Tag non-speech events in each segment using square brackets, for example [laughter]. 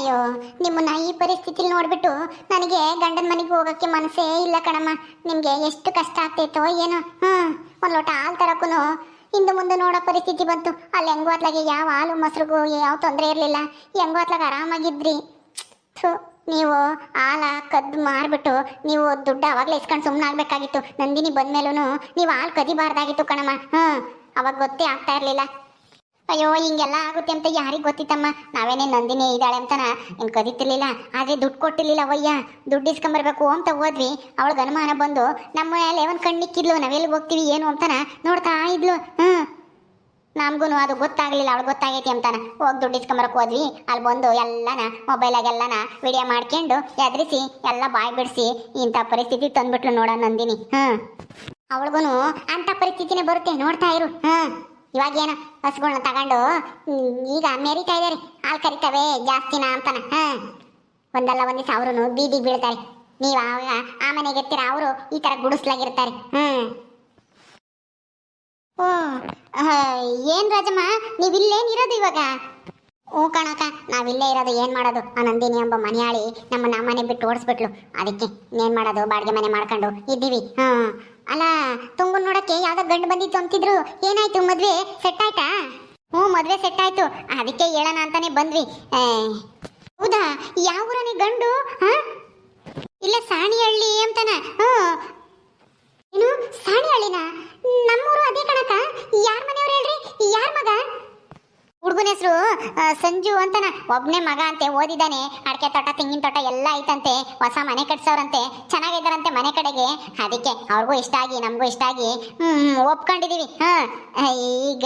ಅಯ್ಯೋ, ನಿಮ್ಮನ್ನ ಈ ಪರಿಸ್ಥಿತಿ ನೋಡ್ಬಿಟ್ಟು ನನಗೆ ಗಂಡನ ಮನೆಗೆ ಹೋಗಕ್ಕೆ ಮನಸ್ಸೇ ಇಲ್ಲ ಕಣಮ್ಮ. ನಿಮ್ಗೆ ಎಷ್ಟು ಕಷ್ಟ ಆಗ್ತೈತೋ ಏನೋ. ಹ್ಮ್, ಒಂದ್ ಲೋಟ ಹಾಲು ತರಕ್ಕೂ ಹಿಂದೆ ಮುಂದೆ ನೋಡೋ ಪರಿಸ್ಥಿತಿ ಬಂತು. ಅಲ್ಲಿ ಹೆಂಗೋ ಯಾವ ಹಾಲು ಮೊಸರಿಗೂ ಯಾವ ತೊಂದರೆ ಇರಲಿಲ್ಲ. ಹೆಂಗೋ ಅತ್ಲಾಗ ಆರಾಮಾಗಿದ್ರಿ. ಥೂ, ನೀವು ಹಾಲ ಕದ್ದು ಮಾರ್ಬಿಟ್ಟು ನೀವು ದುಡ್ಡು ಅವಾಗಲೇ ಇಸ್ಕೊಂಡು ಸುಮ್ಮನೆ ಆಗ್ಬೇಕಾಗಿತ್ತು. ನಂದಿನಿ ಬಂದ್ಮೇಲೂ ನೀವು ಹಾಲು ಕದಿಬಾರ್ದಾಗಿತ್ತು ಕಣಮ್ಮ. ಹ್ಮ್, ಅವಾಗ ಗೊತ್ತೇ ಆಗ್ತಾ ಇರಲಿಲ್ಲ. ಅಯ್ಯೋ, ಹಿಂಗೆಲ್ಲ ಆಗುತ್ತೆ ಅಂತ ಯಾರಿಗೆ ಗೊತ್ತಿತ್ತಮ್ಮ? ನಾವೇನೇ ನಂದಿನಿ ಇದ್ದಾಳೆ ಅಂತನ? ಏನು ಕದಿತಿರ್ಲಿಲ್ಲ. ಆದರೆ ದುಡ್ಡು ಕೊಟ್ಟಿರ್ಲಿಲ್ಲ ಅವಯ್ಯ ದುಡ್ಡು ಇಸ್ಕೊಂಬರ್ಬೇಕು ಅಂತ ಹೋದ್ವಿ. ಅವಳಿಗೆ ಅನುಮಾನ ಬಂದು ನಮ್ಮ ಮೇಲೆ ಒಂದು ಕಣ್ಣಿಕ್ಕಿದ್ಲು ನಾವೆಲ್ಲಿ ಹೋಗ್ತೀವಿ, ಏನು ಅಂತಾನ ನೋಡ್ತಾ ಇದ್ಲು. ಹ್ಞೂ ನಮಗೂ ಅದು ಗೊತ್ತಾಗ್ಲಿಲ್ಲ. ಅವಳು ಗೊತ್ತಾಗೈತಿ ಅಂತಾನ. ಹೋಗಿ ದುಡ್ಡು ಇಸ್ಕೊಂಬರಕ್ಕೆ ಹೋದ್ವಿ. ಅಲ್ಲಿ ಬಂದು ಎಲ್ಲನ ಮೊಬೈಲಾಗೆಲ್ಲನ ವಿಡಿಯೋ ಮಾಡ್ಕೊಂಡು ಎದ್ರಿಸಿ, ಎಲ್ಲ ಬಾಯ್ ಬಿಡಿಸಿ ಇಂಥ ಪರಿಸ್ಥಿತಿ ತಂದ್ಬಿಟ್ಲು ನೋಡ ನಂದಿನಿ. ಹ್ಞೂ ಅವಳಿಗೂ ಅಂಥ ಪರಿಸ್ಥಿತಿನೇ ಬರುತ್ತೆ. ನೋಡ್ತಾ ಇರು. ಹಾಂ ಇವಾಗ ಏನು ಹಸುಗಳನ್ನ ತಗೊಂಡು ಹ್ಮ್, ಈಗ ಮೆರಿತಾ ಇದ್ದಾರೆ. ಹಾಲು ಕರಿತವೆ ಜಾಸ್ತಿನ ಅಂತಾನ. ಹಾಂ. ಒಂದಲ್ಲ ಒಂದು ಸಾವಿರನು ಬೀದಿಗೆ ಬೀಳ್ತಾರೆ. ನೀವು ಆವಾಗ ಆ ಮನೆಗೆ ಇರ್ತೀರ ಅವರು ಈ ಥರ ಗುಡಿಸ್ಲಾಗಿರ್ತಾರೆ. ಹ್ಞೂ ಓ ಏನು ರಾಜಮ್ಮ? ನೀವು ಇಲ್ಲೇನಿರೋದು ಇವಾಗ? ಓ ಕಣಕ ನಾವಿಲ್ಲೇ ಇರೋದು. ಏನು ಮಾಡೋದು? ಆ ನಂದಿನಿ ಎಂಬ ಮನೆಯಾಳಿ ನಮ್ಮ ಮನೆ ಬಿಟ್ಟು ಓಡಿಸ್ಬಿಟ್ಲು. ಅದಕ್ಕೆ ಏನ್ ಮಾಡೋದು? ಬಾಡಿಗೆ ಮನೆ ಮಾಡ್ಕೊಂಡು ಇದ್ದೀವಿ. ಹಾಂ. ಅಲ್ಲ, ತುಂಗನ್ ನೋಡಕ್ಕೆ ಯಾವ್ದೋ ಗಂಡು ಬಂದಿತ್ತು ಅಂತಿದ್ರು. ಏನಾಯ್ತು ಮದ್ವೆ? ಸೆಟ್ ಆಯ್ತಾ? ಹ್ಞೂ, ಮದ್ವೆ ಸೆಟ್ ಆಯ್ತು. ಅದಕ್ಕೆ ಹೇಳೋಣ ಅಂತಾನೆ ಬಂದ್ವಿ. ಹೌದಾ? ಯಾವ ಊರನೇ ಗಂಡು? ಇಲ್ಲ, ಸಾಣಿಹಳ್ಳಿ ಅಂತಾನ? ಹ್ಞೂ. ಏನು? ಸಾಣಿಹಳ್ಳಿನ? ನಮ್ಮೂರು ಅದೇ ಕಣಕ ಯಾರ ಮನೆಯವ್ರು ಹೇಳ್ರಿ? ಯಾರ ಮಗ? ಹುಡುಗನ ಹೆಸರು ಸಂಜು ಅಂತನ. ಒಬ್ನೇ ಮಗ ಅಂತೆ ಓದಿದ್ದಾನೆ ಅಡಕೆ ತೋಟ, ತೆಂಗಿನ ತೋಟ ಎಲ್ಲ ಐತಂತೆ. ಹೊಸ ಮನೆ ಕಟ್ಸೋರಂತೆ ಚೆನ್ನಾಗಿದ್ದಾರಂತೆ ಮನೆ ಕಡೆಗೆ. ಅದಕ್ಕೆ ಅವ್ರಿಗೂ ಇಷ್ಟ ಆಗಿ, ನಮಗೂ ಇಷ್ಟ ಆಗಿ, ಹ್ಮ್ ಒಪ್ಕೊಂಡಿದೀವಿ. ಹಾ, ಈಗ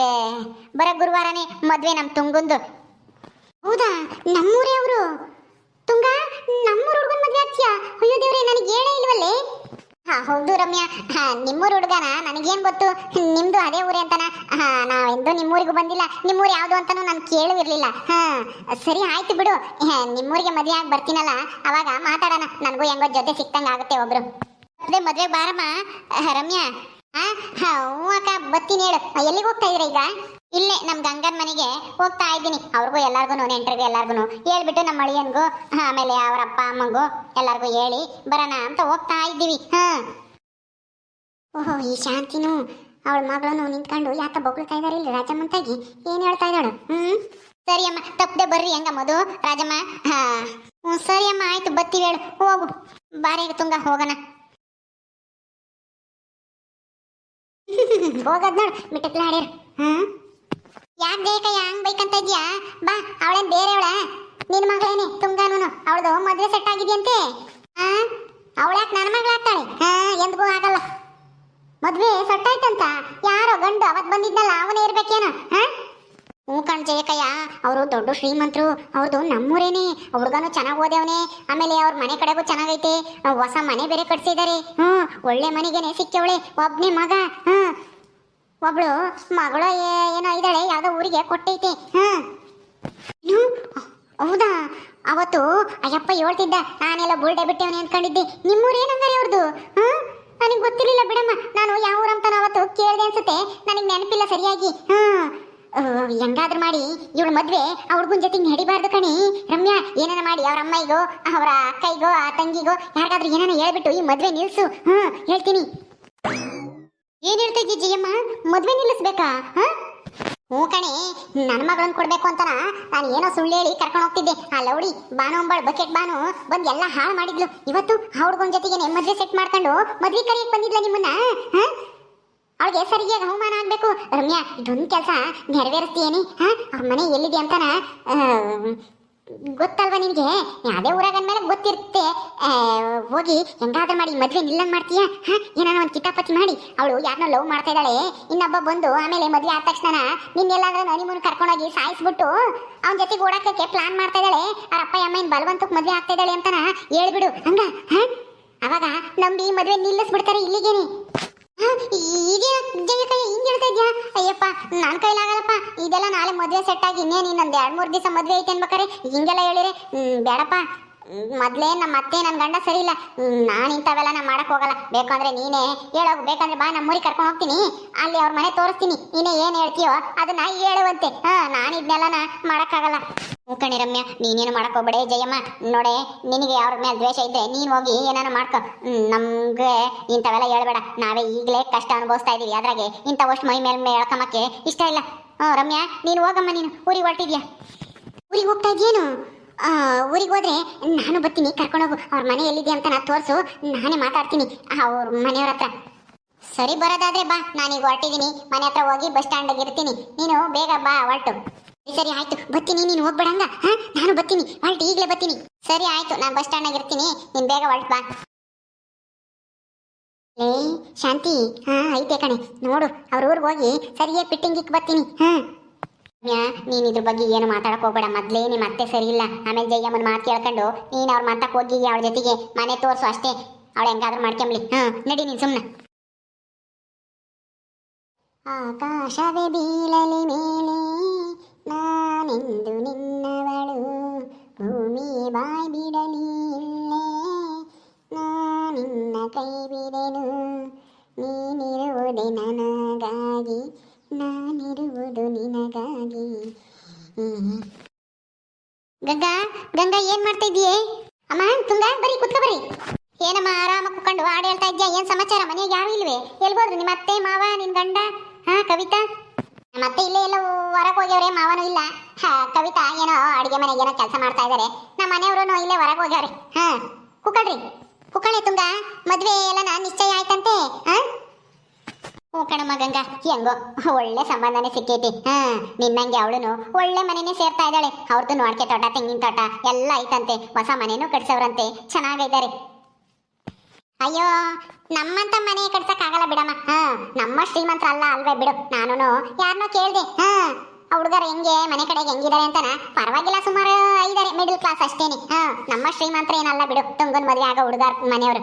ಬರೋ ಗುರುವಾರನೇ ಮದುವೆ ನಮ್ಮ ತುಂಗುಂದು. ಹೌದಾ? ನಮ್ಮೂರೇ ಅವರು. ತುಂಗ, ನಮ್ಮೂರು ಹುಡುಗನ ಮದುವೆ ಆಗ್ತೀಯಾ? ಅಯ್ಯೋ ದೇವ್ರೆ, ನನಗೆ ಹೇಳೇ ಇಲ್ವಲ್ಲೇ? ಹಾ, ಹೌದು ರಮ್ಯಾ. ನಿಮ್ಮೂರ ಹುಡುಗನ ನನಗೇನ್ ಗೊತ್ತು? ನಿಮ್ದು ಅದೇ ಊರೇ ಅಂತನ? ನಾವೆಂದು ನಿಮ್ಮೂರಿಗೂ ಬಂದಿಲ್ಲ. ನಿಮ್ಮೂರು ಯಾವುದು ಅಂತಾನು ನಾನು ಕೇಳುವಿರಲಿಲ್ಲ ಹಾ, ಸರಿ ಆಯ್ತು ಬಿಡು. ನಿಮ್ಮೂರಿಗೆ ಮದುವೆ ಆಗಿ ಬರ್ತೀನಲ್ಲ, ಅವಾಗ ಮಾತಾಡೋಣ. ನನಗೂ ಹೆಂಗೋ ಜೊತೆ ಸಿಕ್ತಂಗ ಆಗುತ್ತೆ ಒಬ್ರು. ಅದೇ ಮದ್ವೆ ಬಾರಮ್ಮ. ರಮ್ಯಾ. ಅಕ್ಕ ಬತ್ತೀನಿ ಹೇಳು. ಎಲ್ಲಿಗೆ ಹೋಗ್ತಾ ಇದ್ರ ಈಗ? ಇಲ್ಲೇ ನಮ್ಮ ಗಂಗನ ಮನೆಗೆ ಹೋಗ್ತಾ ಇದ್ದೀನಿ. ಅವ್ರಿಗೂ ಎಲ್ಲಾರ್ಗು ನೆಂಟರಿಗೂ ಎಲ್ಲಾರ್ಗು ಹೇಳ್ಬಿಟ್ಟು ನಮ್ಮ ಅಳಿಯನ್ಗೂ, ಆಮೇಲೆ ಅವ್ರ ಅಪ್ಪ ಅಮ್ಮಂಗೂ ಎಲ್ಲಾರ್ಗೂ ಹೇಳಿ ಬರೋಣ ಅಂತ ಹೋಗ್ತಾ ಇದ್ದೀವಿ. ಹಾ. ಓಹೋ, ಈ ಶಾಂತಿನು, ಅವಳ ಮಗಳನ್ನು ನಿಂತ್ಕೊಂಡು ಯಾಕ ಬೊಗಳ್ತಾ ಇದಾರೆ ಇಲ್ಲಿ ರಾಜಮ್ಮಂತಾಗಿ ಏನ್ ಹೇಳ್ತಾ ಇದ್ದಾಳು? ಹ್ಮ್? ಸರಿ ಅಮ್ಮ, ತಪ್ಪದೆ ಬರ್ರಿ ಹೆಂಗ ಮದು, ರಾಜಮ್ಮ. ಹಾ. ಸರಿ ಅಮ್ಮ, ಆಯ್ತು ಬತ್ತೀವಿ ಹೇಳು. ಹೋಗು. ಬಾರಿ ತುಂಗ, ಹೋಗೋಣ. ಹೋಗದ್ ನೋಡ್ ಮಿಟ್ಟಕ್ಲ ಹಾಡ್ಯಾರ. ಹ್ಮ್? ಯಾಕೆ ಬೇಕಯ್ಯ ಹಂಗ್ ಬೇಕಂತ ಇದ್ಯಾ? ಬಾ, ಅವಳೇನ್ ಬೇರೆಯವಳ ನಿನ್ ಮಗಳೇನೆ ತುಂಗಾನು ಅವಳದು ಮದ್ವೆ ಸೆಟ್ ಆಗಿದ್ಯಂತೆ. ಹಾ ಅವಳ್ಯಾಕೆ ನನ್ನ ಮಗಳಾಗ್ತಾಳೆ ಹಾ, ಎಂದಿಗೂ ಆಗಲ್ಲ. ಮದ್ವೆ ಸೆಟ್ ಆಯ್ತಂತ? ಯಾರೋ ಗಂಡು ಅವತ್ ಬಂದಿದ್ನಲ್ಲ, ಅವನೇ ಇರ್ಬೇಕೇನೋ, ಹಾ? ಹ್ಞೂ ಕಣ್ ಜಯಕಯ್ಯ ಅವರು ದೊಡ್ಡ ಶ್ರೀಮಂತರು ಅವ್ರದ್ದು ನಮ್ಮೂರೇನೆ ಹುಡುಗನು ಚೆನ್ನಾಗಿ ಓದ್ಯವನೆ ಆಮೇಲೆ ಅವ್ರ ಮನೆ ಕಡೆಗೂ ಚೆನ್ನಾಗೈತೆ ಹೊಸ ಮನೆ ಬೇರೆ ಕಟ್ಸಿದ್ದಾರೆ ಹ್ಞೂ ಒಳ್ಳೆ ಮನೆಗೇನೆ ಸಿಕ್ಕವಳೆ ಒಬ್ಬನೇ ಮಗ ಹ್ಞೂ. ಒಬ್ಳು ಮಗಳು ಏನೋ ಇದ್ದಾಳೆ ಯಾವುದೋ ಊರಿಗೆ ಕೊಟ್ಟೈತೆ ಏನು? ಹೌದಾ? ಅವತ್ತು ಅಯ್ಯಪ್ಪ ಹೇಳ್ತಿದ್ದ ನಾನೆಲ್ಲ ಬುಲ್ಡೆ ಬಿಟ್ಟವನೇ ಅನ್ಕೊಂಡಿದ್ದೆ ನಿಮ್ಮೂರೇನಂಗಾರೆ ಅವ್ರದ್ದು ಹ್ಮ್ ನನಗೆ ಗೊತ್ತಿರಲಿಲ್ಲ ಬಿಡಮ್ಮ ನಾನು ಯಾವ ಊರಂತ ಅವತ್ತು ಕೇಳಿದೆ ಅನ್ಸುತ್ತೆ ನನಗೆ ನೆನಪಿಲ್ಲ ಸರಿಯಾಗಿ ಅಹ್, ಹೆಂಗಾದ್ರೂ ಮಾಡಿ. ಇವಳ ಮದ್ವೆ, ಆ ಹುಡುಗನ ಜೊತೆ ನಡಿಬಾರ್ದು ಕಣಿ. ರಮ್ಯಾ, ಏನಾನ ಮಾಡಿ. ಅವ್ರ ಅಮ್ಮೈಗೋ ಅವರ ಅಕ್ಕೈಗೋ ಆ ತಂಗಿಗೋ, ಯಾರಿಗಾದ್ರೂ ಏನಾನ ಹೇಳ್ಬಿಟ್ಟು ಈ ಮದ್ವೆ ನಿಲ್ಸು. ಹ್ಮ್, ಹೇಳ್ತೀನಿ. ಏನ್ ಹೇಳ್ತಾ ಇದ್ದೀ ಜಿಯಮ್ಮ? ಮದ್ವೆ ನಿಲ್ಲಿಸ್ಬೇಕಾ? ಹ? ಹ್ಞೂ ಕಣೆ ನನ್ನ ಮಗಳನ್ನ ಕೊಡ್ಬೇಕು ಅಂತನ ನಾನು ಏನೋ ಸುಳ್ಳು ಹೇಳಿ ಕರ್ಕೊಂಡು ಹೋಗ್ತಿದ್ದೆ. ಆ ಲೌಡಿ, ಬಾನು ಅಂಬಾಳ್, ಬಕೆಟ್ ಬಾನು ಬಂದು ಎಲ್ಲ ಹಾಳು ಮಾಡಿದ್ಲು. ಇವತ್ತು ಆ ಹುಡುಗನ ಜೊತೆಗೆ ಮದ್ವೆ ಸೆಟ್ ಮಾಡ್ಕೊಂಡು ಮದ್ವೆ ಕರೆಯಕ್ಕೆ ಬಂದಿದ್ಲ ನಿಮ್ಮನ್ನ? ಹಾ? ಅವಳಿಗೆ ಸರಿಯಾಗಿ ಆಗ್ಬೇಕು ರಮ್ಯಾ, ಇದೊಂದು ಕೆಲಸ ನೆರವೇರಿಸ್ತೀಯೇನಿ? ಹಾ ಆ ಮನೆ ಎಲ್ಲಿದೆ ಅಂತನ ಗೊತ್ತಲ್ವಾ ನಿನಗೆ? ಯಾವುದೇ ಊರಾಗ ಮೇಲೆ ಗೊತ್ತಿರುತ್ತೆ. ಹೋಗಿ ಹೆಂಗಾದ್ರೂ ಮಾಡಿ, ಮದ್ವೆ ನಿಲ್ಲಂಗ್ ಮಾಡ್ತೀಯ? ಹಾಂ, ಏನಾನ ಒಂದು ಕಿತಾಪತಿ ಮಾಡಿ. ಅವಳು ಯಾರನ್ನ ಲವ್ ಮಾಡ್ತಾ ಇದ್ದಾಳೆ. ಇನ್ನೊಬ್ಬ ಬಂದು ಆಮೇಲೆ ಮದ್ವೆ ಆದ ತಕ್ಷಣ ನಿನ್ನೆಲ್ಲಾದ್ರೂ ಹನಿಮೂನ್ ಕರ್ಕೊಂಡೋಗಿ ಸಾಯಿಸ್ಬಿಟ್ಟು ಅವನ ಜೊತೆಗೆ ಓಡಾಕಕ್ಕೆ ಪ್ಲಾನ್ ಮಾಡ್ತಾ ಇದ್ದಾಳೆ. ಅವ್ರ ಅಪ್ಪ ಅಮ್ಮನ ಬಲವಂತಕ್ಕೆ ಮದ್ವೆ ಆಗ್ತಾ ಇದ್ದಾಳೆ ಅಂತನ ಹೇಳ್ಬಿಡು. ಹಂಗ, ಹಾಂ? ಅವಾಗ ನಂಬಿ ಮದ್ವೆ ನಿಲ್ಲಿಸ್ಬಿಡ್ತಾರೆ ಇಲ್ಲಿಗೇನೆ. ಅಯ್ಯಪ್ಪ, ನನ್ ಕೈಲಾಗಲ್ಲಪ್ಪ ಇದೆಲ್ಲ ನಾಳೆ ಮದ್ವೆ ಸೆಟ್ ಆಗಿ, ಇನ್ನೇನು ಇನ್ನೊಂದು ಎರಡ್ ಮೂರು ದಿವಸ ಮದ್ವೆ ಐತೆ ಅನ್ಬೇಕಾರೆ? ಹಿಂಗೆಲ್ಲ ಹೇಳಿರೆ. ಬೇಡಪ್ಪ. ಮೊದ್ಲೇ ನಮ್ಮ ಅತ್ತೆ ನನ್ನ ಗಂಡ ಸರಿ ಇಲ್ಲ. ನಾನು ಇಂಥವೆಲ್ಲ ನಾ ಮಾಡಕ್ ಹೋಗಲ್ಲ. ಬೇಕಂದ್ರೆ ನೀನೇ ಹೇಳೋಗು ಬೇಕಂದ್ರೆ ಬಾ ನಮ್ಮ ಊರಿಗೆ ಕರ್ಕೊಂಡು ಹೋಗ್ತೀನಿ. ಅಲ್ಲಿ ಅವ್ರ ಮನೆ ತೋರಿಸ್ತೀನಿ. ನೀನೇ ಏನು ಹೇಳ್ತೀಯೋ ಅದನ್ನ ಹೇಳುವಂತೆ. ಹಾ, ನಾನು ಇದನ್ನೆಲ್ಲ ಮಾಡಕ್ಕಾಗಲ್ಲ. ಕಣೆ ರಮ್ಯ, ನೀನೇನು ಹೋಗ್ಬೇಡೆ ಜಯಮ್ಮ. ನೋಡೆ, ನಿನಗೆ ಅವ್ರ ಮೇಲೆ ದ್ವೇಷ ಇದ್ರೆ ನೀನು ಹೋಗಿ ಏನಾನ ಮಾಡ್ಕೊ. ನಮಗೆ ಇಂಥವೆಲ್ಲ ಹೇಳ್ಬೇಡ. ನಾವೇ ಈಗಲೇ ಕಷ್ಟ ಅನುಭವಿಸ್ತಾ ಇದೀವಿ ಅದ್ರಾಗೆ. ಇಂಥವಷ್ಟು ಮೈ ಮೇಲೆ ಹೇಳ್ಕೊಮಕ್ಕೆ ಇಷ್ಟ ಇಲ್ಲ. ಹ್ಞೂ ರಮ್ಯಾ, ನೀನು ಹೋಗಮ್ಮ ನೀನು. ಊರಿಗೆ ಹೊರಟಿದ್ಯಾ? ಊರಿಗೆ ಹೋಗ್ತಾ ಇದ್ಯೇನು? ಊರಿಗೆ ಹೋದ್ರೆ ನಾನು ಬರ್ತೀನಿ ಕರ್ಕೊಂಡೋಗು ಅವ್ರ ಮನೆ ಎಲ್ಲಿದೆ ಅಂತ ನಾ ತೋರಿಸು. ನಾನೇ ಮಾತಾಡ್ತೀನಿ. ಅವ್ರ ಮನೆಯವ್ರ ಹತ್ರ. ಸರಿ ಬರೋದಾದ್ರೆ ಬಾ. ನಾನೀಗ ಹೊರಟಿದ್ದೀನಿ ಮನೆ ಹತ್ರ ಹೋಗಿ ಬಸ್ ಸ್ಟ್ಯಾಂಡ್ ಇರ್ತೀನಿ. ನೀನು ಬೇಗ ಬಾ, ಹೊರಟು. ಸರಿ, ಆಯ್ತು. ಬತ್ತೀನಿ ನೀನು ಹೋಗ್ಬೇಡಂಗ ನಾನು ಬತ್ತೀನಿ ಹೊರಟು ಈಗಲೇ ಬತ್ತೀನಿ ಸರಿ ಆಯ್ತು ನಾನು ಬಸ್ ಸ್ಟ್ಯಾಂಡ್ ಇರ್ತೀನಿ. ನೀನು ಬೇಗ ಹೊಲ್ಟ್ ಬಾ. ಲೇ ಶಾಂತಿ. ಹಾ ಐತೆ ಕಣೆ. ನೋಡು ಅವ್ರ ಊರಿಗೆ ಹೋಗಿ ಸರಿಯೇ ಫಿಟ್ಟಿಂಗಿಗೆ ಬರ್ತೀನಿ. ಹಾ. ನೀನ್ ಇದ್ರ ಬಗ್ಗೆ ಏನು ಮಾತಾಡಕ್ ಹೋಗ್ಬೇಡ. ಮೊದ್ಲೇ ನಿಮ್ಮ ಅತ್ತೆ ಸರಿ ಇಲ್ಲ. ಆಮೇಲೆ ಜಯಮ್ಮನ ಮಾತು ಕೇಳ್ಕೊಂಡು ನೀನ್ ಅವ್ರ ಮಾತಕ್ ಹೋಗಿ ಅವ್ರ ಜೊತೆಗೆ ಮನೆ ತೋರ್ಸು ಅಷ್ಟೇ. ಅವ್ಳು ಹೆಂಗಾದ್ರೂ ಮಾಡ್ಕೊಂಬ್ಲಿ ಹಾ ನಡಿ ನೀನ್ ಸುಮ್ನೆ. ಆಕಾಶವೇ ಬೀಳಲಿ ಮೇಲೆ. ನಾನೆಂದು ನಿನ್ನವಳು? ಭೂಮಿ ಬಾಯ್ ಬಿಡಲಿ ಇಲ್ಲೇ. ನಾನಿನ್ನ ಕೈ ಬಿಡೆನು? ನೀನಿರುವುದೇ ನನಗಾಗಿ, ನಾನಿರುವುದು ನಿನಗಾಗಿ. ಗಂಗಾ ಗಂಗಾ, ಏನ್ ಮಾಡ್ತಾ ಇದೀಯೇ ಅಮ್ಮ, ತುಂಗ, ಬರೀ, ಕುತ್ಕ, ಬರೀ. ಏನಮ್ಮ, ಆರಾಮ ಕುತ್ಕೊಂಡು ಹಾಡು ಹೇಳ್ತಾ ಇದ್ಯಾ ಏನ್ ಸಮಾಚಾರ? ಮನೆಗೆ ಯಾರು ಇಲ್ವೇ? ಎಲ್ಬೋದ್ರು ನಿಮ್ಮ ಅತ್ತೆ ಮಾವ, ನಿನ್ ಗಂಡ, ಹಾ, ಕವಿತಾ? ನಮ್ಮ ಅತ್ತೆ ಇಲ್ಲೇ ಎಲ್ಲ ಹೊರಗೆ ಹೋಗ್ಯವ್ರೆ, ಮಾವನು ಇಲ್ಲ. ಕವಿತಾ ಏನೋ ಅಡಿಗೆ ಮನೆಗೆ ಏನೋ ಕೆಲಸ ಮಾಡ್ತಾ ಇದಾರೆ. ನಮ್ಮ ಮನೆಯವರು ಇಲ್ಲೇ ಹೊರಗೆ ಹೋಗ್ಯವ್ರೆ. ಹಾ ಕುಕ್ಕಳ್ರಿ ಕುಕ್ಕಳೆ ತುಂಗ, ಮದ್ವೆ ಎಲ್ಲ ನಿಶ್ಚಯ ಆಯ್ತಂತೆ? ಹಾ? ಹ್ಞೂ ಕಣಮ್ಮ ಗಂಗಾ, ಹೆಂಗೋ, ಒಳ್ಳೆ ಸಂಬಂಧನೇ ಸಿಕ್ಕೈತಿ. ಹಾ, ನಿನ್ನಂಗೆ ಅವಳುನು ಒಳ್ಳೆ ಮನೆನೇ ಸೇರ್ತಾ ಇದ್ದಾಳೆ. ಅವ್ರದ್ದು ನೋಡ್ಕೆ ತೋಟ, ತೆಂಗಿನ ತೋಟ ಎಲ್ಲ ಐತಂತೆ. ಹೊಸ ಮನೆನೂ ಕಟ್ಸವ್ರಂತೆ. ಚೆನ್ನಾಗಿದ್ದಾರೆ ಅಯ್ಯೋ, ನಮ್ಮಂತ ಮನೆ ಕಟ್ಸಕ್ಕಾಗಲ್ಲ ಬಿಡಮ್ಮ. ಹಾ, ನಮ್ಮ ಶ್ರೀಮಂತರ ಅಲ್ಲ ಅಲ್ವೇ ಬಿಡು. ನಾನು ಯಾರನ್ನೋ ಕೇಳಿದೆ, ಹಾ ಹುಡುಗರು ಹೆಂಗೆ, ಮನೆ ಕಡೆಗೆ ಹೆಂಗಿದ್ದಾರೆ ಅಂತಾನ? ಪರವಾಗಿಲ್ಲ ಸುಮಾರು ಐದಾರೆ ಮಿಡಲ್ ಕ್ಲಾಸ್ ಅಷ್ಟೇನೆ. ಹಾ, ನಮ್ಮ ಶ್ರೀಮಂತರ ಏನಲ್ಲ ಬಿಡು. ತುಂಗನ್ ಮದುವೆ ಆಗೋ ಹುಡುಗರ ಮನೆಯವರು.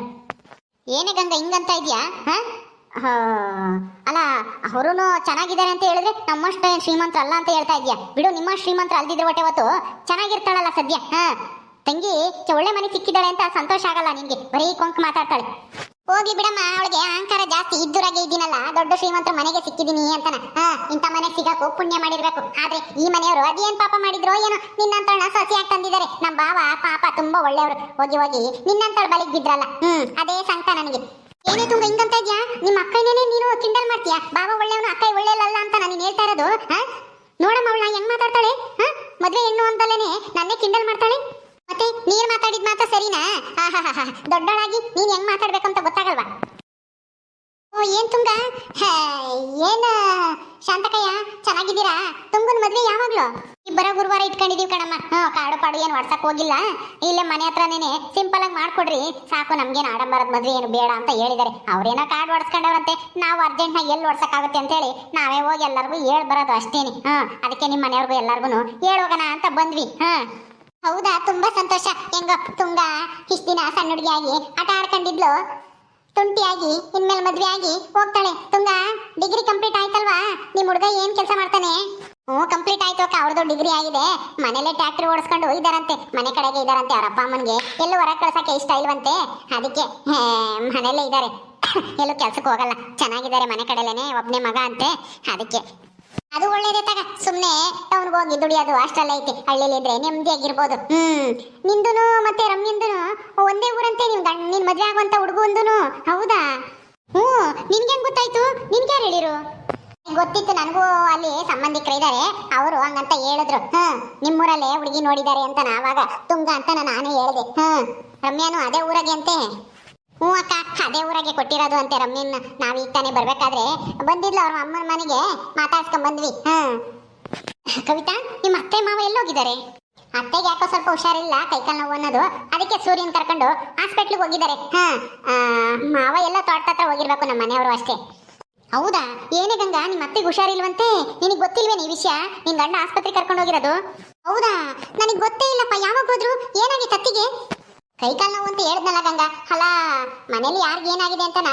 ಏನೇ ಗಂಗ, ಹಿಂಗಂತ ಇದೆಯಾ? ಹಾ? ಅಲ್ಲ ಅವರು ಚೆನ್ನಾಗಿದ್ದಾರೆ ಅಂತ ಹೇಳಿದ್ರೆ ನಮ್ಮಷ್ಟು ಏನ್ ಅಲ್ಲ ಅಂತ ಹೇಳ್ತಾ ಇದೆಯಾ? ಬಿಡು, ನಿಮ್ಮ ಶ್ರೀಮಂತ ಅಲ್ದಿದ್ರೆ ಹೊಟ್ಟೆ ಹೊತ್ತು ಚೆನ್ನಾಗಿರ್ತಾಳಲ್ಲ ಸದ್ಯ. ಹಾ ತಂಗಿ ಒಳ್ಳೆ ಮನೆ ಸಿಕ್ಕಿದ್ದಾಳೆ ಅಂತ ಸಂತೋಷ ಆಗಲ್ಲ ನಿನ್ಗೆ. ಬರೀ ಕೊಂಕ್ ಮಾತಾಡ್ತಾಳೆ. ಹೋಗ್ಲಿ ಬಿಡಮ್ಮ, ಅವಳಿಗೆ ಅಹಂಕಾರ ಜಾಸ್ತಿ ಇದ್ದೂರಾಗೆ ಇದ್ದೀನಲ್ಲ. ದೊಡ್ಡ ಶ್ರೀಮಂತರ ಮನೆಗೆ ಸಿಕ್ಕಿದೀನಿ ಅಂತಾನ. ಹಾ, ಇಂಥ ಮನೆ ಸಿಗಕ್ಕೂ ಪುಣ್ಯ ಮಾಡಿರ್ಬೇಕು. ಆದ್ರೆ ಈ ಮನೆಯವರು ಅದೇನ್ ಪಾಪ ಮಾಡಿದ್ರೋ ಏನೋ ನಿನ್ನಂತಳ್ನ ಸಸಿಯಾಗಿ ತಂದಿದ್ದಾರೆ? ನಮ್ಮ ಬಾವ ಪಾಪ ತುಂಬಾ ಒಳ್ಳೆಯವರು. ಹೋಗಿ ಹೋಗಿ ನಿನ್ನಂತಳ ಬಲಿಗೆ ಬಿದ್ರಲ್ಲ. ಹ್ಮ್, ಅದೇ ಸಂಕ ನನಗೆ. ಏನೇ ತುಂಬ ಹಿಂಗಂತ ಇದ್ಯಾ? ನಿಮ್ಮ ಅಕ್ಕನೇನೆ ನೀನು ಕಿಂಡಲ್ ಮಾಡ್ತೀಯಾ? ಬಾವ ಒಳ್ಳೆಯವನು ಅಕ್ಕ ಒಳ್ಳೆಯಲ್ಲ ಅಂತ ನಾನು ಹೇಳ್ತಾ ಇರೋದು, ಹಾ? ನೋಡಮ್ಮ, ಅವಳ ಹೆಂಗ್ ಮಾತಾಡ್ತಾಳೆ? ಹಾ? ಮದ್ವೆ ಹೆಣ್ಣು ಅಂತಲೇನೆ ನನ್ನೇ ಕಿಂಡಲ್ ಮಾಡ್ತಾಳೆ? ಮತ್ತೆ ನೀನ್ ಮಾತಾಡಿದ್ ಮಾತ್ರ ಸರಿನಾ. ದೊಡ್ಡಳಾಗಿ ನೀನ್ ಹೆಂಗ್ ಮಾತಾಡ್ಬೇಕಂತ ಗೊತ್ತಾಗಲ್ವಾ? ಓ, ಏನ್ ತುಂಗ? ಏನ್, ಶಾಂತಕಯ್ಯ, ಚೆನ್ನಾಗಿದ್ದೀರಾ? ತುಂಗನ್ ಮದ್ವೆ ಯಾವಾಗ್ಲೂ? ಇಬ್ಬರ ಗುರುವಾರ ಇಟ್ಕೊಂಡಿದೀವಿ ಕಣಮ್ಮ. ಹ್ಞೂ, ಕಾಡು ಪಾಡು ಏನು ಹೊಡ್ಸಕ್ ಹೋಗಿಲ್ಲ. ಇಲ್ಲೇ ಮನೆ ಹತ್ರನೇನೆ ಸಿಂಪಲ್ ಆಗಿ ಮಾಡ್ಕೊಡ್ರಿ. ಸಾಕು, ನಮ್ಗೇನು ಆಡಂಬರದ ಮದ್ವೆ ಏನು ಬೇಡ ಅಂತ ಹೇಳಿದಾರೆ. ಅವ್ರೇನೋ ಕಾರ್ಡ್ ಹೊಡ್ಸ್ಕೊಂಡವ್ರಂತೆ ನಾವು ಅರ್ಜೆಂಟ್ನಾಗ ಎಲ್ಲಿ ಹೊಡ್ಸಕ್ಕಾಗುತ್ತೆ ಅಂತೇಳಿ ನಾವೇ ಹೋಗಿ ಎಲ್ಲರಿಗೂ ಹೇಳ್ ಬರೋದು ಅಷ್ಟೇನೆ. ಹಾ ಅದಕ್ಕೆ ನಿಮ್ಮ ಮನೆಯವ್ರಿಗೂ ಎಲ್ಲರಿಗೂ ಹೋಗೋಣ ಅಂತ ಬಂದ್ವಿ. ಹಾ ಹೌದಾ? ತುಂಬಾ ಸಂತೋಷ. ಹೆಂಗ? ತುಂಗ, ಇಷ್ಟ ದಿನ ಸಣ್ಣ ಹುಡುಗಿಯಾಗಿ ಆಟ ಆಡ್ಕೊಂಡಿದ್ಲು. ತುಂಟಿಯಾಗಿ ಇನ್ಮೇಲೆ ಮದ್ವೆ ಆಗಿ ಹೋಗ್ತಾಳೆ. ತುಂಗ, ಡಿಗ್ರಿ ಕಂಪ್ಲೀಟ್ ಆಯ್ತಲ್ವಾ? ನಿಮ್ ಹುಡುಗ ಏನ್ ಕೆಲಸ ಮಾಡ್ತಾನೆ? ಹ್ಞೂ, ಕಂಪ್ಲೀಟ್ ಆಯ್ತು ಅಕ್ಕ. ಅವ್ರದ್ದು ಡಿಗ್ರಿ ಆಗಿದೆ. ಮನೇಲೆ ಟ್ರ್ಯಾಕ್ಟ್ರಿ ಓಡಿಸ್ಕೊಂಡು ಇದಾರಂತೆ. ಮನೆ ಕಡೆಗೆ ಇದಾರಂತೆ ಅವ್ರ ಅಪ್ಪ ಅಮ್ಮನಿಗೆ. ಎಲ್ಲೂ ಹೊರಗೆ ಕಳ್ಸಕ್ಕೆ ಇಷ್ಟ ಇಲ್ವಂತೆ. ಅದಕ್ಕೆ ಮನೇಲೇ ಇದ್ದಾರೆ [coughs] ಎಲ್ಲೂ ಕೆಲ್ಸಕ್ಕೆ ಹೋಗಲ್ಲ. ಚೆನ್ನಾಗಿದ್ದಾರೆ ಮನೆ ಕಡೆಲೇನೆ ಒಬ್ಬನೇ ಮಗ ಅಂತೆ. ಅದಕ್ಕೆ ಅದು ಒಳ್ಳೇದೇ ತಗ. ಸುಮ್ನೆ ಟೌನ್ಗೆ ಹೋಗಿ ದುಡಿಯೋದು ಅಷ್ಟಲ್ಲ ಐತೆ. ಹಳ್ಳಿಲಿ ಇದ್ರೆ ನೆಮ್ಮದಿಯಾಗಿರ್ಬೋದು. ಹ್ಮ್. ನಿಂದುನು ಮತ್ತೆ ರಮ್ಯಂದುನು ಒಂದೇ ಊರಂತೆ ನೀವು ಗಂಡ, ನಿನ್ ಮದ್ವೆ ಆಗುವಂತ ಹುಡುಗಂದುನು ಹೌದಾ? ಹ್ಞೂ. ನಿನ್ಗೇನ್ ಗೊತ್ತಾಯ್ತು? ನಿನ್ಗೆ ಯಾರು ಹೇಳಿರು? ಗೊತ್ತಿತ್ತು ನನಗೂ ಅಲ್ಲಿ ಸಂಬಂಧಿಕರು ಇದ್ದಾರೆ ಅವರು ಹಂಗಂತ ಹೇಳಿದ್ರು. ಹ್ಮ್ ನಿಮ್ಮೂರಲ್ಲೇ ಹುಡುಗಿ ನೋಡಿದ್ದಾರೆ ಅಂತ ನಾವಾಗ ತುಂಗ ಅಂತ ನಾನೇ ಹೇಳಿದೆ. ಹ್ಮ್ ರಮ್ಯಾನು ಅದೇ ಊರಾಗೆ ಅಂತೆ. ಹ್ಞೂ ಅಕ್ಕ, ಅದೇ ಊರಾಗೆ ಕೊಟ್ಟಿರೋದು ಅಂತೆ ರಮ್ಯನ್ ನಾವ್ ಈಗ ತಾನೇ ಬರ್ಬೇಕಾದ್ರೆ ಬಂದಿದ್ಲು ಅವ್ರ ಅಮ್ಮನ ಮನೆಗೆ, ಮಾತಾಡ್ಸ್ಕೊಂಡ್ ಬಂದ್ವಿ. ಹ. ಕವಿತಾ, ನಿಮ್ಮ ಅತ್ತೆ ಮಾವ ಎಲ್ಲೋಗಿದ್ದಾರೆ? ಅತ್ತೆಗೆ ಯಾಕೋ ಸ್ವಲ್ಪ ಹುಷಾರಿಲ್ಲ ಕೈಕಾಲು ನೋವು ಅನ್ನೋದು. ಅದಕ್ಕೆ ಸೂರ್ಯನ್ ಕರ್ಕೊಂಡು ಹಾಸ್ಪಿಟ್ಲಿಗೆ ಹೋಗಿದ್ದಾರೆ. ಹಾ. ಮಾವ ಎಲ್ಲ ತೋಟದ ಹತ್ರ ಹೋಗಿರ್ಬೇಕು ನಮ್ಮ ಮನೆಯವರು ಅಷ್ಟೇ. ಹೌದಾ? ಏನೇ ಗಂಗಾ, ನಿಮ್ಮ ಅತ್ತೆಗೆ ಹುಷಾರಿಲ್ವಂತೆ? ನಿನಗೆ ಗೊತ್ತಿಲ್ವೇನು ಈ ವಿಷಯ? ನಿನ್ ಗಂಡ ಆಸ್ಪತ್ರೆಗೆ ಕರ್ಕೊಂಡು ಹೋಗಿರೋದು? ಹೌದಾ? ನನಗೆ ಗೊತ್ತೇ ಇಲ್ಲಪ್ಪ, ಯಾವಾಗ ಹೋದ್ರು? ಏನಾಗಿತ್ತು ಅತ್ತಿಗೆ? ಕೈಕಾಲು ನೋವು ಅಂತ ಹೇಳಿದ್ನಲ್ಲ ಗಂಗಾ. ಅಲ್ಲ ಮನೇಲಿ ಯಾರಿಗೆ ಏನಾಗಿದೆ ಅಂತನ?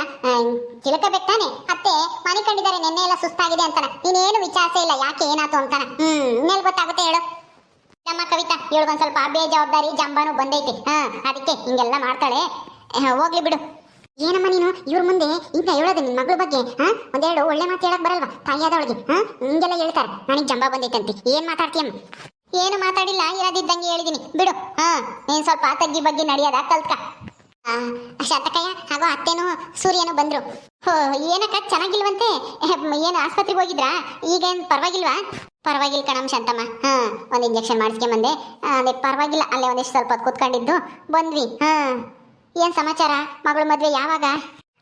ತಾನೆ ಅತ್ತೆ, ಮನೆ ಕಂಡಿದ್ದಾರೆ ನಿನ್ನೆ ಎಲ್ಲ ಸುಸ್ತಾಗಿದೆ ಅಂತನ. ನೀನೇನು ವಿಚಾರಿಸೇ ಇಲ್ಲ, ಯಾಕೆ ಏನಾಯ್ತು ಅಂತನ? ಹ್ಮ್ ಗೊತ್ತಾಗುತ್ತೆ ಹೇಳು. ಅಮ್ಮ ಕವಿತಾ ಇವಳಿಗೊಂದ್ ಸ್ವಲ್ಪ ಬೇಜವಾಬ್ದಾರಿ ಜಂಬಾನು ಬಂದೈತಿ. ಹಾ, ಅದಕ್ಕೆ ಹಿಂಗೆಲ್ಲ ಮಾಡ್ತಾಳೆ. ಹೋಗ್ಲಿ ಬಿಡು. ಏನಮ್ಮ ನೀನು? ಇವ್ರ ಮುಂದೆ ಇಂತ ಹೇಳೋದು ನಿನ್ ಮಗಳ ಬಗ್ಗೆ, ಹಾ? ಒಂದೆರಡು ಒಳ್ಳೆ ಮಾತು ಹೇಳಕ್ ಬರಲ್ವಾ? ತಾಯಿಯಾದವಳಿಗೆ ಹಾ? ಹಿಂಗೆಲ್ಲ ಹೇಳ್ತಾರೆ. ನನಗೆ ಜಂಬ ಬಂದೈತಂತೆ. ಏನ್ ಮಾತಾಡ್ತೀಯಮ್ಮ? ಏನು ಮಾತಾಡಿಲ್ಲ? ಇರೋದಿದ್ದಂಗೆ ಹೇಳಿದೀನಿ. ಬಿಡು. ಹಾ, ನೀನ್ ಸ್ವಲ್ಪ ತಗ್ಗಿ ಬಗ್ಗೆ ನಡೆಯೋದ, ಕಲ್ತ್ಕ. ಶತಕಯ್ಯ ಹಾಗೂ ಅತ್ತೇನು ಸೂರ್ಯನು ಬಂದ್ರು. ಹೋ, ಏನಕ್ಕ, ಚೆನ್ನಾಗಿಲ್ವಂತೆ? ಏನು ಆಸ್ಪತ್ರೆಗೆ ಹೋಗಿದ್ರಾ? ಈಗೇನ್ ಪರವಾಗಿಲ್ವಾ? ಪರವಾಗಿಲ್ಲ ಕಣಮ್ ಶಾಂತಮ್ಮ. ಹಾ, ಒಂದು ಇಂಜೆಕ್ಷನ್ ಮಾಡಿಸ್ಕೊಂಬಂದೆ ಅದೇ ಪರವಾಗಿಲ್ಲ, ಅಲ್ಲೇ ಒಂದಿಷ್ಟು ಸ್ವಲ್ಪ ಕೂತ್ಕೊಂಡಿದ್ದು. ಬಂದ್ವಿ. ಹಾ. ಏನ್ ಸಮಾಚಾರ? ಮಗಳ ಮದ್ವೆ ಯಾವಾಗ?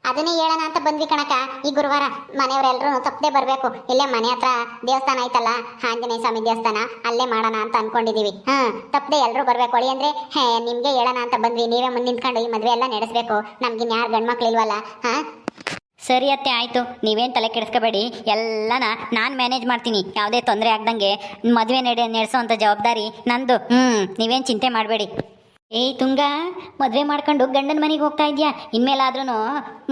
ಅದನ್ನೇ ಹೇಳೋಣ ಅಂತ ಬಂದ್ವಿ ಕಣಕ ಈ ಗುರುವಾರ ಮನೆಯವರೆಲ್ಲರೂ ತಪ್ಪದೆ ಬರಬೇಕು. ಇಲ್ಲೇ ಮನೆ ಹತ್ರ ದೇವಸ್ಥಾನ ಐತಲ್ಲ, ಆಂಜನೇಯ ಸ್ವಾಮಿ ದೇವಸ್ಥಾನ, ಅಲ್ಲೇ ಮಾಡೋಣ ಅಂತ ಅನ್ಕೊಂಡಿದೀವಿ. ಹಾ, ತಪ್ಪದೆ ಎಲ್ಲರೂ ಬರಬೇಕು. ಒಳಿ ಅಂದ್ರೆ, ಹೇ, ನಿಮ್ಗೆ ಹೇಳೋಣ ಅಂತ ಬಂದ್ವಿ. ನೀವೇ ಮುಂದೆ ನಿಂತ್ಕೊಂಡು ಈ ಮದುವೆ ಎಲ್ಲ ನಡೆಸ್ಬೇಕು. ನಮ್ಗಿನ್ ಯಾರು ಗಂಡ್ಮಕ್ಳು ಇಲ್ವಲ್ಲ? ಹಾ? ಸರಿ ಅತ್ತೆ, ಆಯಿತು. ನೀವೇನು ತಲೆ ಕೆಡಿಸ್ಕೋಬೇಡಿ. ಎಲ್ಲನ ನಾನು ಮ್ಯಾನೇಜ್ ಮಾಡ್ತೀನಿ. ಯಾವುದೇ ತೊಂದರೆ ಆಗ್ದಂಗೆ ಮದುವೆ ನಡೆ ನಡೆಸೋವಂಥ ಜವಾಬ್ದಾರಿ ನಂದು. ಹ್ಞೂ ನೀವೇನು ಚಿಂತೆ ಮಾಡಬೇಡಿ. ಏಯ್ ತುಂಗ ಮದ್ವೆ ಮಾಡ್ಕೊಂಡು ಗಂಡನ ಮನೆಗೆ ಹೋಗ್ತಾ ಇದ್ಯಾ? ಇನ್ಮೇಲಾದ್ರೂ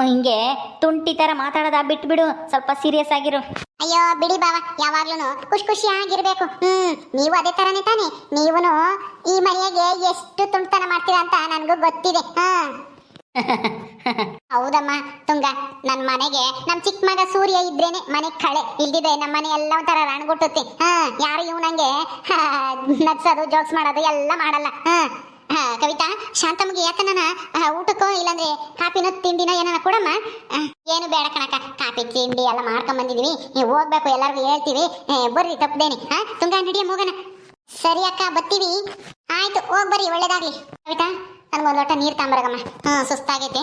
ಹಿಂಗೆ ತುಂಟಿ ತರ ಮಾತಾಡೋದ ಬಿಟ್ಬಿಡು ಸ್ವಲ್ಪ ಸೀರಿಯಸ್ ಆಗಿರು. ಅಯ್ಯೋ ಬಿಡಿ ಬಾವ. ಯಾವಾಗ್ಲೂ ಖುಷಿ ಖುಷಿಯಾಗಿರ್ಬೇಕು ಹ್ಮ್ ನೀವು ಅದೇ ತರನೇ ತಾನೆ. ನೀವುನು ಈ ಮನೆಗೆ ಎಷ್ಟು ತುಂಟತನ ಮಾಡ್ತೀರಾ ಅಂತ ನನಗೂ ಗೊತ್ತಿದೆ. ಹಾ. [laughs] ಹೌದಮ್ಮ ತುಂಗ. ನನ್ ಮನೆಗೆ ನಮ್ ಚಿಕ್ಕ ಮಗ ಸೂರ್ಯ ಇದ್ರೇನೆ ಮನೆ ಕಳೆ. ಇಲ್ದಿದ್ರೆ ನಮ್ಮ ಮನೆ ಎಲ್ಲ ಒಂಥರ ರಣಗುಟ್ಟುತ್ತೆ. ಹಾ ಯಾರು ಇವ್ ನಂಗೆ [laughs] ನಗ್ಸೋದು ಜೋಕ್ಸ್ ಮಾಡೋದು ಎಲ್ಲ ಮಾಡಲ್ಲ. ಹಾ. ಕವಿತಾ ಶಾಂತಮ್ಮಗೆ ಯಾಕನ ಊಟಕ್ಕೋ ಇಲ್ಲಾಂದ್ರೆ ಕಾಪಿನೋ ತಿಂಡಿನೋ ಏನನ ಕೊಡಮ್ಮ? ಏನು ಬೇಡ ಕಣಕ ಕಾಪಿ ತಿಂಡಿ ಎಲ್ಲ ಮಾಡ್ಕೊಂಡ್ ಬಂದಿದೀವಿ. ನೀವು ಹೋಗ್ಬೇಕು ಎಲ್ಲರಿಗೂ ಹೇಳ್ತೀವಿ. ಬರ್ರಿ ತಪ್ಪದೇನೆ. ಹಾ ತುಂಗ ನಡಿಯ ಹೋಗೋಣ ಸರಿ ಅಕ್ಕ ಬತ್ತೀವಿ ಆಯ್ತು ಹೋಗ್ ಬರ್ರಿ ಒಳ್ಳೇದಾಗ್ಲಿ. ಕವಿತಾ ನನ್ಗೊಂದು ಲೋಟ ನೀರ್ ತಾಂಬರಗಮ್ಮ. ಹಾ ಸುಸ್ತಾಗೈತೆ.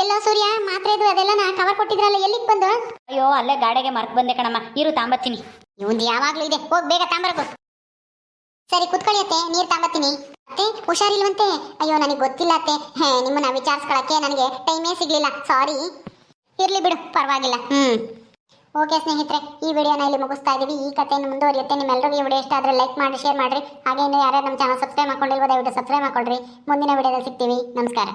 ಎಲ್ಲೋ ಸೂರ್ಯ ಮಾತ್ರೆ ಇದು ಅದೆಲ್ಲ ನಾ ಕವರ್ ಕೊಟ್ಟಿದ್ರಲ್ಲ ಎಲ್ಲಿಗೆ ಬಂದು? ಅಯ್ಯೋ ಅಲ್ಲೇ ಗಾಡಿಗೆ ಮರ್ಕ್ ಬಂದೆ ಕಣಮ್ಮ. ಇರು ತಾಂಬತ್ತೀನಿ ಇವಂದು ಯಾವಾಗ್ಲೂ ಇದೆ. ಹೋಗ್ ಬೇಗ ತಾಂಬರ್ಗು. ಸರಿ ಕುತ್ಕೊಳ್ಳಿ ಅತ್ತೆ ನೀರ್ ತಾಂಬತ್ತೀನಿ ಹುಷಾರಿಲ್ವಂತೆ? ಅಯ್ಯೋ, ನನಗೆ ಗೊತ್ತಿಲ್ಲ ಅತ್ತೆ. ಹೇ, ನಿಮ್ಮನ್ನ ವಿಚಾರಿಸ್ಕೊಳಕ್ಕೆ ನನಗೆ ಟೈಮೇ ಸಿಗ್ಲಿಲ್ಲ. ಸಾರಿ. ಇರ್ಲಿ ಬಿಡು, ಪರವಾಗಿಲ್ಲ. ಹ್ಮ್. ಓಕೆ ಸ್ನೇಹಿತರೆ, ಈ ವಿಡಿಯೋನ ಇಲ್ಲಿ ಮುಗಿಸ್ತಾ ಇದೀವಿ. ಈ ಕಥೆಯನ್ನು ಮುಂದುವರಿಯುತ್ತೆ. ನಿಮ್ಮೆಲ್ಲರಿಗೂ ಈ ವಿಡಿಯೋ ಇಷ್ಟ ಆದರೆ ಲೈಕ್ ಮಾಡಿ ಶೇರ್ ಮಾಡಿರಿ. ಹಾಗೆ ಇನ್ನು ಯಾರ್ಯಾರು ನಮ್ಮ ಚಾನಲ್ ಸಬ್ಸ್ಕ್ರೈಬ್ ಮಾಡ್ಕೊಂಡಿಲ್ವೋ, ದಯವಿಟ್ಟು ಸಬ್ಸ್ಕ್ರೈಬ್ ಮಾಡ್ಕೊಳ್ರಿ. ಮುಂದಿನ ವಿಡಿಯೋದಲ್ಲಿ ಸಿಗ್ತೀವಿ. ನಮಸ್ಕಾರ.